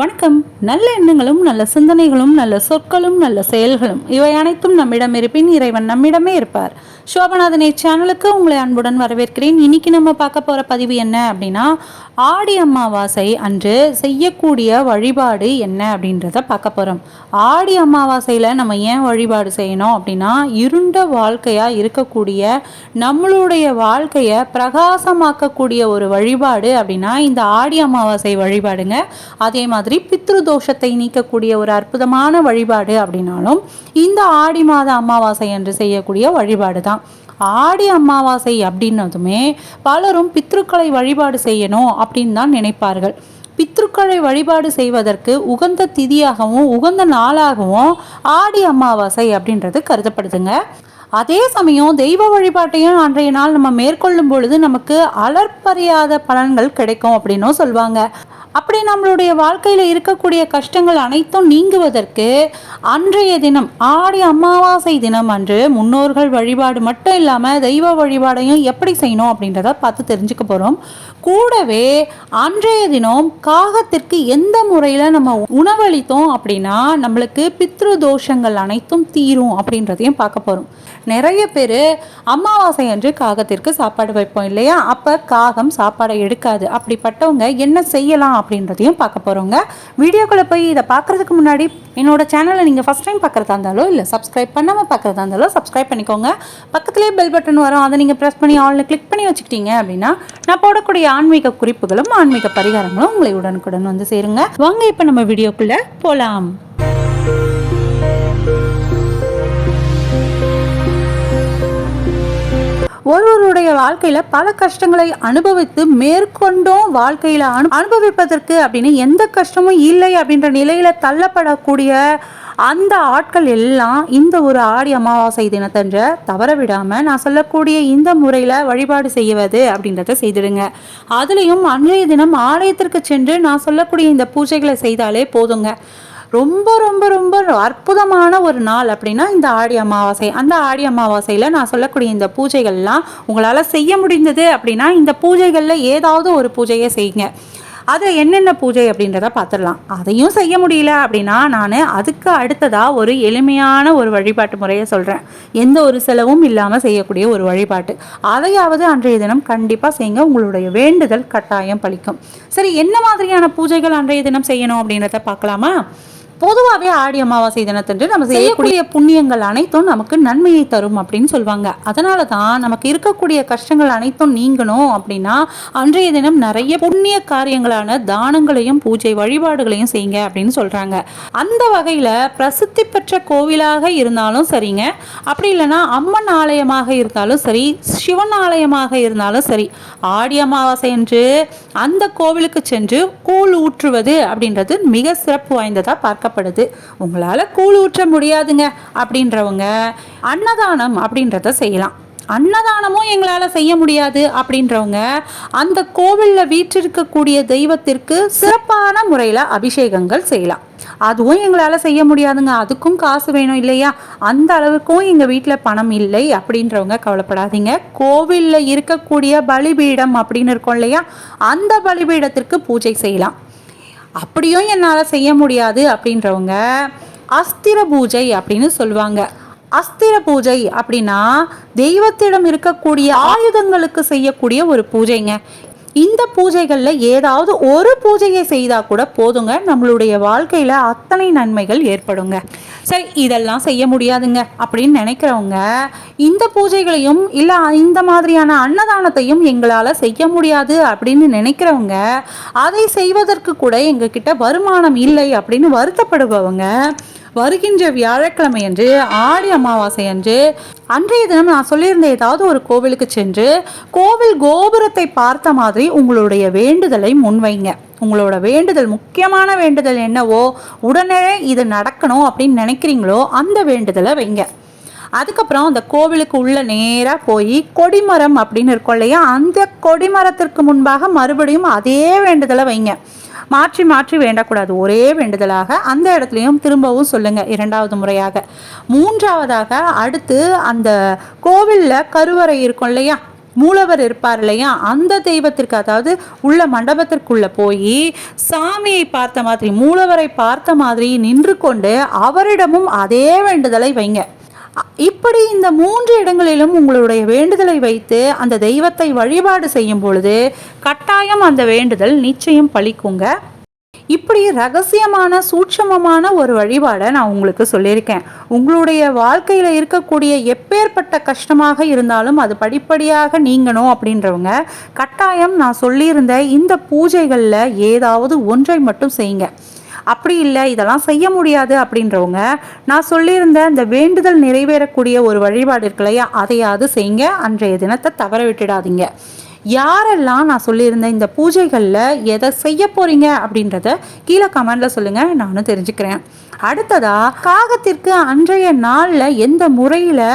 வணக்கம். நல்ல எண்ணங்களும் நல்ல சிந்தனைகளும் நல்ல சொற்களும் நல்ல செயல்களும். இவை அனைத்தும் நம்மிடம் இருப்பின் இறைவன் நம்மிடமே இருப்பார். சோபநாதனை சேனலுக்கு உங்களை அன்புடன் வரவேற்கிறேன். இன்னைக்கு நம்ம பார்க்க போகிற பதிவு என்ன அப்படின்னா ஆடி அமாவாசை அன்று செய்யக்கூடிய வழிபாடு என்ன அப்படின்றத பார்க்க போகிறோம் ஆடி அமாவாசையில் நம்ம ஏன் வழிபாடு செய்யணும் அப்படின்னா இருண்ட வாழ்க்கையாக இருக்கக்கூடிய நம்மளுடைய வாழ்க்கையை பிரகாசமாக்கக்கூடிய ஒரு வழிபாடு அப்படின்னா இந்த ஆடி அமாவாசை வழிபாடுங்க. அதே மாதிரி பித்ரு தோஷத்தை நீக்கக்கூடிய ஒரு அற்புதமான வழிபாடு அப்படின்னாலும் இந்த ஆடி மாத அமாவாசை என்று செய்யக்கூடிய வழிபாடு தான். ஆடி அமாவாசை அப்படின்னதுமே பலரும் பித்ருக்களை வழிபாடு செய்யணும் அப்படின்னு தான் நினைப்பார்கள். பித்ருக்களை வழிபாடு செய்வதற்கு உகந்த திதியாகவும் உகந்த நாளாகவும் ஆடி அமாவாசை அப்படின்றது கருதப்படுதுங்க. அதே சமயம் தெய்வ வழிபாட்டையும் அன்றைய நாள் நம்ம மேற்கொள்ளும் பொழுது நமக்கு அலற்பறியாத பலன்கள் கிடைக்கும் அப்படின்னும் சொல்லுவாங்க அப்படி நம்மளுடைய வாழ்க்கையில் இருக்கக்கூடிய கஷ்டங்கள் அனைத்தும் நீங்குவதற்கு அன்றைய தினம் ஆடி அமாவாசை தினம் அன்று முன்னோர்கள் வழிபாடு மட்டும் இல்லாமல் தெய்வ வழிபாடையும் எப்படி செய்யணும் அப்படின்றத பார்த்து தெரிஞ்சுக்க போகிறோம் கூடவே அன்றைய தினம் காகத்திற்கு எந்த முறையில் நம்ம உணவளித்தோம் அப்படின்னா நம்மளுக்கு பித்ரு தோஷங்கள் அனைத்தும் தீரும் அப்படின்றதையும் பார்க்க போகிறோம் நிறைய பேர் அமாவாசை அன்று காகத்திற்கு சாப்பாடு வைப்போம் இல்லையா? அப்போ காகம் சாப்பாடை எடுக்காது. அப்படிப்பட்டவங்க என்ன செய்யலாம் அப்படின்றதையும் பார்க்க போகிறோங்க வீடியோக்குள்ளே போய் இதை பார்க்குறதுக்கு முன்னாடி என்னோட சேனலை நீங்கள் ஃபஸ்ட் டைம் பார்க்குறதா இருந்தாலோ இல்லை சப்ஸ்கிரைப் பண்ணாமல் பார்க்குறதா இருந்தாலும் சப்ஸ்கிரைப் பண்ணிக்கோங்க. பக்கத்துலேயே பெல் பட்டன் வரும். அதை நீங்கள் ப்ரெஸ் பண்ணி ஆன்லைன் கிளிக் பண்ணி வச்சுக்கிட்டீங்க அப்படின்னா நான் போடக்கூடிய ஆன்மீக குறிப்புகளும் ஆன்மீக பரிகாரங்களும் உங்களை உடனுக்குடன் வந்து சேருங்க. வாங்க இப்போ நம்ம வீடியோக்குள்ளே போகலாம் ஒருவருடைய வாழ்க்கையில பல கஷ்டங்களை அனுபவித்து மேற்கொண்டும் வாழ்க்கையில அனு அனுபவிப்பதற்கு அப்படின்னு எந்த கஷ்டமும் இல்லை அப்படின்ற நிலையில தள்ளப்படக்கூடிய அந்த ஆட்கள் எல்லாம் இந்த ஒரு ஆடி அமாவாசை தினத்தன்ற தவற விடாம நான் சொல்லக்கூடிய இந்த முறையில வழிபாடு செய்வது அப்படின்றத செய்திடுங்க. அதுலேயும் அன்றைய தினம் ஆலயத்திற்கு சென்று நான் சொல்லக்கூடிய இந்த பூஜைகளை செய்தாலே போதுங்க. ரொம்ப ரொம்ப ரொம்ப அற்புதமான ஒரு நாள் அப்படின்னா இந்த ஆடி அமாவாசை. அந்த ஆடி அமாவாசையில் நான் சொல்லக்கூடிய இந்த பூஜைகள்லாம் உங்களால் செய்ய முடிந்தது அப்படின்னா இந்த பூஜைகளில் ஏதாவது ஒரு பூஜையை செய்யுங்க. அது என்னென்ன பூஜை அப்படின்றத பார்த்துடலாம். அதையும் செய்ய முடியல அப்படின்னா நான் அதுக்கு அடுத்ததாக ஒரு எளிமையான ஒரு வழிபாட்டு முறையை சொல்கிறேன் எந்த ஒரு செலவும் இல்லாமல் செய்யக்கூடிய ஒரு வழிபாட்டு. அதையாவது அன்றைய தினம் கண்டிப்பாக செய்யுங்க. உங்களுடைய வேண்டுதல் கட்டாயம் பழிக்கும் சரி என்ன மாதிரியான பூஜைகள் அன்றைய தினம் செய்யணும் அப்படின்றத பார்க்கலாமா? பொதுவாகவே ஆடி அமாவாசை தினத்தன்று நம்ம செய்யக்கூடிய புண்ணியங்கள் அனைத்தும் நமக்கு நன்மையை தரும் அப்படின்னு சொல்லுவாங்க அதனால தான் நமக்கு இருக்கக்கூடிய கஷ்டங்கள் அனைத்தும் நீங்கணும் அப்படின்னா அன்றைய தினம் நிறைய புண்ணிய காரியங்களான தானங்களையும் பூஜை வழிபாடுகளையும் செய்யுங்க அப்படின்னு சொல்றாங்க. அந்த வகையில் பிரசித்தி பெற்ற கோவிலாக இருந்தாலும் சரிங்க. அப்படி இல்லைன்னா அம்மன் ஆலயமாக இருந்தாலும் சரி சிவன் ஆலயமாக இருந்தாலும் சரி ஆடி அமாவாசை அன்று அந்த கோவிலுக்கு சென்று கூழ் ஊற்றுவது அப்படின்றது மிக சிறப்பு வாய்ந்ததாக தேவைப்படுது உங்களால் கூழ் ஊற்ற முடியாதுங்க அப்படின்றவங்க அன்னதானம் அப்படின்றத செய்யலாம். அன்னதானமும் எங்களால் செய்ய முடியாது அப்படின்றவங்க அந்த கோவிலில் வீற்றிருக்கக்கூடிய தெய்வத்திற்கு சிறப்பான முறையில் அபிஷேகங்கள் செய்யலாம். அதுவும் எங்களால் செய்ய முடியாதுங்க. அதுக்கும் காசு வேணும் இல்லையா? அந்த அளவுக்கும் எங்கள் வீட்டில் பணம் இல்லை அப்படின்றவங்க கவலைப்படாதீங்க. கோவிலில் இருக்கக்கூடிய பலிபீடம் அப்படின்னு இருக்கோம் இல்லையா? அந்த பலிபீடத்திற்கு பூஜை செய்யலாம். அப்படியும் என்னால் செய்ய முடியாது அப்படின்றவங்க அஸ்திர பூஜை அப்படின்னு சொல்லுவாங்க. அஸ்திர பூஜை அப்படின்னா தெய்வத்திடம் இருக்கக்கூடிய ஆயுதங்களுக்கு செய்யக்கூடிய ஒரு பூஜைங்க. இந்த பூஜைகளில் ஏதாவது ஒரு பூஜையை செய்தால் கூட போதுங்க. நம்மளுடைய வாழ்க்கையில் அத்தனை நன்மைகள் ஏற்படுங்க. சரி இதெல்லாம் செய்ய முடியாதுங்க அப்படின்னு நினைக்கிறவங்க இந்த பூஜைகளையும் இல்லை இந்த மாதிரியான அன்னதானத்தையும் எங்களால் செய்ய முடியாது அப்படின்னு நினைக்கிறவங்க அதை செய்வதற்கு கூட எங்ககிட்ட வருமானம் இல்லை அப்படின்னு வருத்தப்படுபவங்க வருகின்ற வியாழக்கிழமை அன்று ஆடி அமாவாசை அன்று அன்றைய தினம் நான் சொல்லியிருந்த ஏதாவது ஒரு கோவிலுக்கு சென்று கோவில் கோபுரத்தை பார்த்த மாதிரி உங்களுடைய வேண்டுதலை முன்வைங்க. உங்களோட வேண்டுதல் முக்கியமான வேண்டுதல் என்னவோ உடனே இது நடக்கணும் அப்படின்னு நினைக்கிறீங்களோ அந்த வேண்டுதலை வைங்க. அதுக்கப்புறம் அந்த கோவிலுக்கு உள்ள நேராக போய் கொடிமரம் அப்படின்னு இருக்கும் இல்லையா அந்த கொடிமரத்திற்கு முன்பாக மறுபடியும் அதே வேண்டுதலை வைங்க. மாற்றி மாற்றி வேண்டக்கூடாது. ஒரே வேண்டுதலாக அந்த இடத்துலையும் திரும்பவும் சொல்லுங்கள் இரண்டாவது முறையாக. மூன்றாவதாக அடுத்து அந்த கோவிலில் கருவறை இருக்கும் இல்லையா? மூலவர் இருப்பார் இல்லையா? அந்த தெய்வத்திற்கு அதாவது உள்ள மண்டபத்திற்குள்ள போய் சாமியை பார்த்த மாதிரி மூலவரை பார்த்த மாதிரி நின்று கொண்டு அவரிடமும் அதே வேண்டுதலை வைங்க. இப்படி இந்த மூன்று இடங்களிலும் உங்களுடைய வேண்டுதலை வைத்து அந்த தெய்வத்தை வழிபாடு செய்யும் பொழுது கட்டாயம் அந்த வேண்டுதல் நிச்சயம் பழிக்குங்க. இப்படி ரகசியமான சூட்சமமான ஒரு வழிபாடை நான் உங்களுக்கு சொல்லியிருக்கேன். உங்களுடைய வாழ்க்கையில் இருக்கக்கூடிய எப்பேற்பட்ட கஷ்டமாக இருந்தாலும் அது படிப்படியாக நீங்கணும் அப்படின்றவங்க கட்டாயம் நான் சொல்லியிருந்த இந்த பூஜைகளில் ஏதாவது ஒன்றை மட்டும் செய்யுங்க. அப்படி இல்லை இதெல்லாம் செய்ய முடியாது அப்படின்றவங்க நான் சொல்லியிருந்த இந்த வேண்டுதல் நிறைவேறக்கூடிய ஒரு வழிபாடு இருக்கு இல்லையா அதையாவது செய்யுங்க. அன்றைய தினத்தை தவற விட்டுடாதீங்க. யாரெல்லாம் நான் சொல்லியிருந்த இந்த பூஜைகளில் எதை செய்ய போறீங்க அப்படின்றத கீழே கமெண்ட்ல சொல்லுங்க நானும் தெரிஞ்சுக்கிறேன். அடுத்ததா காகத்திற்கு அன்றைய நாளில் எந்த முறையில்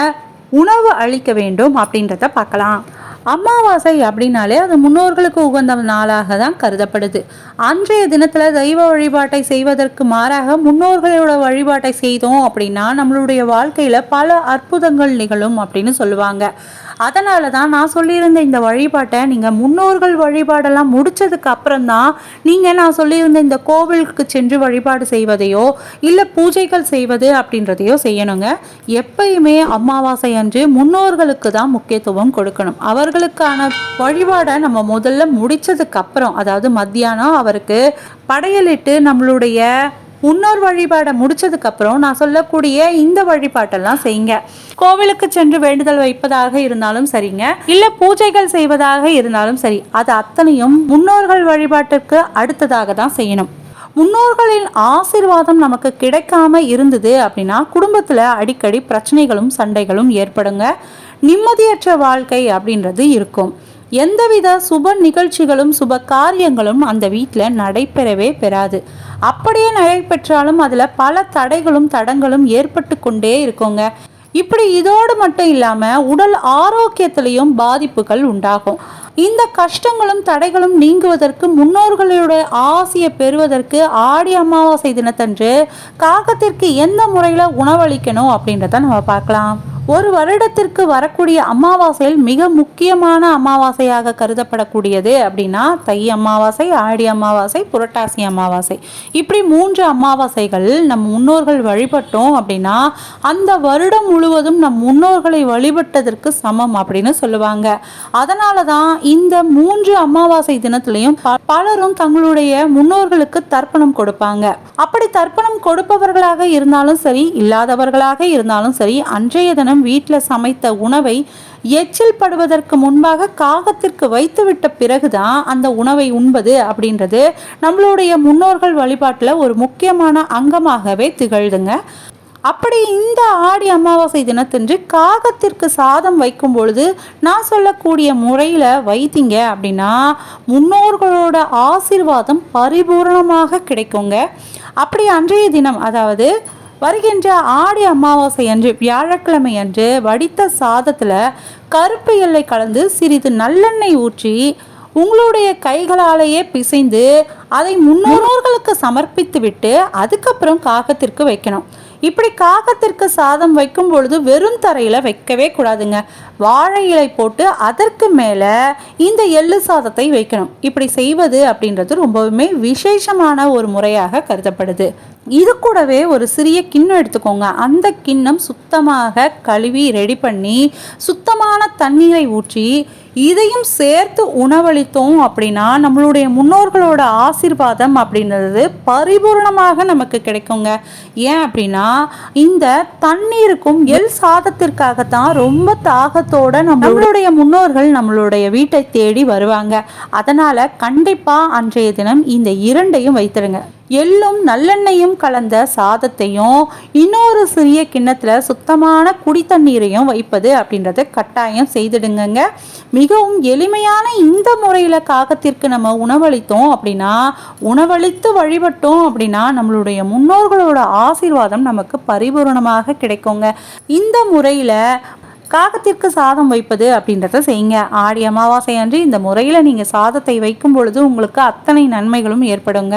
உணவு அளிக்க வேண்டும் அப்படின்றத பார்க்கலாம். அமாவாசை அப்படின்னாலே அது முன்னோர்களுக்கு உகந்த நாளாக தான் கருதப்படுது. அன்றைய தினத்தில் தெய்வ வழிபாட்டை செய்வதற்கு மாறாக முன்னோர்களோட வழிபாட்டை செய்தோம் அப்படின்னா நம்மளுடைய வாழ்க்கையில் பல அற்புதங்கள் நிகழும் அப்படின்னு சொல்லுவாங்க. அதனால தான் நான் சொல்லியிருந்த இந்த வழிபாட்டை நீங்கள் முன்னோர்கள் வழிபாடெல்லாம் முடித்ததுக்கு அப்புறம் தான் நீங்கள் நான் சொல்லியிருந்த இந்த கோவிலுக்கு சென்று வழிபாடு செய்வதையோ இல்லை பூஜைகள் செய்வது அப்படின்றதையோ செய்யணுங்க. எப்பயுமே அமாவாசை அன்று முன்னோர்களுக்கு தான் முக்கியத்துவம் கொடுக்கணும். அவர்களுக்கான வழிபாடை நம்ம முதல்ல முடித்ததுக்கப்புறம் அதாவது மத்தியானம் அவருக்கு படையலிட்டு நம்மளுடைய முன்னோர் வழிபாடை முடித்ததுக்கப்புறம் நான் சொல்லக்கூடிய இந்த வழிபாட்டெல்லாம் செய்யுங்க. கோவிலுக்கு சென்று வேண்டுதல் வைப்பதாக இருந்தாலும் சரிங்க. இல்ல பூஜைகள் செய்வதாக இருந்தாலும் சரி அது அத்தனையும் முன்னோர்கள் வழிபாட்டிற்கு அடுத்ததாக தான் செய்யணும். முன்னோர்களின் ஆசீர்வாதம் நமக்கு கிடைக்காம இருந்தது அப்படின்னா குடும்பத்தில் அடிக்கடி பிரச்சனைகளும் சண்டைகளும் ஏற்படுங்க. நிம்மதியற்ற வாழ்க்கை அப்படின்றது இருக்கும். எந்தவித சுப நிகழ்ச்சிகளும் சுப காரியங்களும் அந்த வீட்டில் நடைபெறவே பெறாது. அப்படியே நடைபெற்றாலும் அதில் பல தடைகளும் தடங்களும் ஏற்பட்டு கொண்டே இருக்குங்க. இப்படி இதோடு மட்டும் இல்லாமல் உடல் ஆரோக்கியத்திலையும் பாதிப்புகள் உண்டாகும். இந்த கஷ்டங்களும் தடைகளும் நீங்குவதற்கு முன்னோர்களோட ஆசையை பெறுவதற்கு ஆடி அமாவாசை தினத்தன்று காகத்திற்கு எந்த முறையில் உணவளிக்கணும் அப்படின்றத நம்ம பார்க்கலாம். ஒரு வருடத்திற்கு வரக்கூடிய அமாவாசையில் மிக முக்கியமான அமாவாசையாக கருதப்படக்கூடியது அப்படின்னா தை அமாவாசை ஆடி அமாவாசை புரட்டாசி அமாவாசை. இப்படி மூன்று அமாவாசைகள் நம் முன்னோர்கள் வழிபட்டோம் அப்படின்னா அந்த வருடம் முழுவதும் நம் முன்னோர்களை வழிபட்டதற்கு சமம் அப்படின்னு சொல்லுவாங்க. அதனால தான் இந்த மூன்று அமாவாசை தினத்திலையும் பலரும் தங்களுடைய முன்னோர்களுக்கு தர்ப்பணம் கொடுப்பாங்க. அப்படி தர்ப்பணம் கொடுப்பவர்களாக இருந்தாலும் சரி இல்லாதவர்களாக இருந்தாலும் சரி அன்றைய தினம் வீட்டில் சமைத்த உணவை எச்சில் படுவதற்கு முன்பாக காகத்திற்கு வைத்துவிட்ட பிறகுதான் அந்த உணவை உண்பது அப்படின்றது. நம்மளுடைய முன்னோர்கள் வழிபாட்டில் ஒரு முக்கியமான அங்கமாகவே திகழ்துங்க. அப்படி இந்த ஆடி அமாவாசை தினத்தன்று காகத்திற்கு சாதம் வைக்கும் பொழுது நான் சொல்லக்கூடிய முறையில் வைத்தீங்க அப்படின்னா முன்னோர்களோட ஆசீர்வாதம் பரிபூரணமாக கிடைக்குங்க. அப்படி அன்றைய தினம் அதாவது வருகின்ற ஆடி அமாவாசை அன்று வியாழக்கிழமை அன்று வடித்த சாதத்தில் கருப்பு எல்லை கலந்து சிறிது நல்லெண்ணெய் ஊற்றி உங்களுடைய கைகளாலேயே பிசைந்து அதை முன்னோர்களுக்கு சமர்ப்பித்து விட்டு அதுக்கப்புறம் காகத்திற்கு வைக்கணும். இப்படி காகத்திற்கு சாதம் வைக்கும் பொழுது வெறும் தரையில் வைக்கவே கூடாதுங்க. வாழை இலை போட்டு அதற்கு மேலே இந்த எள்ளு சாதத்தை வைக்கணும். இப்படி செய்வது அப்படின்றது ரொம்பவுமே விசேஷமான ஒரு முறையாக கருதப்படுது. இது கூடவே ஒரு சிறிய கிண்ணம் எடுத்துக்கோங்க. அந்த கிண்ணம் சுத்தமாக கழுவி ரெடி பண்ணி சுத்தமான தண்ணீரை ஊற்றி இதையும் சேர்த்து உணவளித்தோம் அப்படின்னா நம்மளுடைய முன்னோர்களோட ஆசீர்வாதம் அப்படின்றது பரிபூர்ணமாக நமக்கு கிடைக்குங்க. ஏன் அப்படின்னா இந்த தண்ணீருக்கும் எல் சாதத்திற்காகத்தான் ரொம்ப தாகத்தோட நம்மளுடைய முன்னோர்கள் நம்மளுடைய வீட்டை தேடி வருவாங்க. அதனால கண்டிப்பா அன்றைய தினம் இந்த இரண்டையும் வைத்திருங்க. எள்ளும் நல்லெண்ணெயும் கலந்த சாதத்தையும் இன்னொரு சிறிய கிண்ணத்தில் சுத்தமான குடி தண்ணீரையும் வைப்பது அப்படின்றத கட்டாயம் செய்திடுங்க மிகவும் எளிமையான இந்த முறையில் காகத்திற்கு நம்ம உணவளித்தோம் அப்படின்னா உணவளித்து வழிபட்டோம் அப்படின்னா நம்மளுடைய முன்னோர்களோட ஆசீர்வாதம் நமக்கு பரிபூரணமாக கிடைக்குங்க. இந்த முறையில் காகத்திற்கு சாதம் வைப்பது அப்படின்றத செய்யுங்க. ஆடி அமாவாசை அன்று இந்த முறையில் நீங்கள் சாதத்தை வைக்கும் பொழுது உங்களுக்கு அத்தனை நன்மைகளும் ஏற்படுங்க.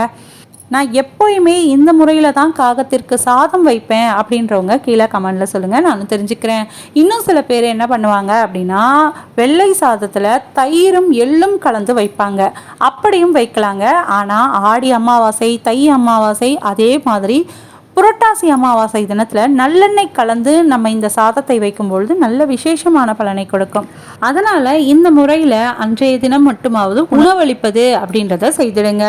நான் எப்போயுமே இந்த முறையில் தான் காகத்திற்கு சாதம் வைப்பேன் அப்படின்றவங்க கீழே கமெண்டில் சொல்லுங்கள் நான் தெரிஞ்சுக்கிறேன். இன்னும் சில பேர் என்ன பண்ணுவாங்க அப்படின்னா வெள்ளை சாதத்தில் தயிரும் எள்ளும் கலந்து வைப்பாங்க. அப்படியும் வைக்கலாங்க. ஆனால் ஆடி அமாவாசை தை அமாவாசை அதே மாதிரி புரட்டாசி அமாவாசை தினத்தில் நல்லெண்ணெய் கலந்து நம்ம இந்த சாதத்தை வைக்கும்பொழுது நல்ல விசேஷமான பலனை கொடுக்கும். அதனால் இந்த முறையில் அன்றைய தினம் மட்டுமாவது உணவளிப்பது அப்படின்றத செய்திடுங்க.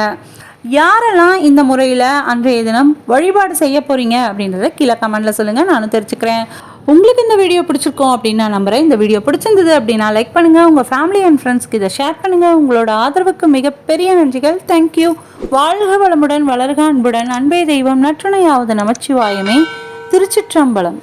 யாரெல்லாம் இந்த முறையில் அன்றைய தினம் வழிபாடு செய்ய போகிறீங்க அப்படின்றத கீழே கமெண்டில் சொல்லுங்கள் நானும் தெரிஞ்சுக்கிறேன். உங்களுக்கு இந்த வீடியோ பிடிச்சிருக்கோம் அப்படின்னு நான் நம்புகிறேன் இந்த வீடியோ பிடிச்சிருந்தது அப்படின்னா லைக் பண்ணுங்கள் உங்கள் ஃபேமிலி அண்ட் ஃப்ரெண்ட்ஸ்க்கு இதை ஷேர் பண்ணுங்கள் உங்களோட ஆதரவுக்கு மிகப்பெரிய நன்றிகள். தேங்க்யூ வாழ்க வளமுடன் வளர்க அன்புடன். அன்பே தெய்வம். நற்றுணையாவது நமச்சிவாயமே. திருச்சிற்றம்பலம்.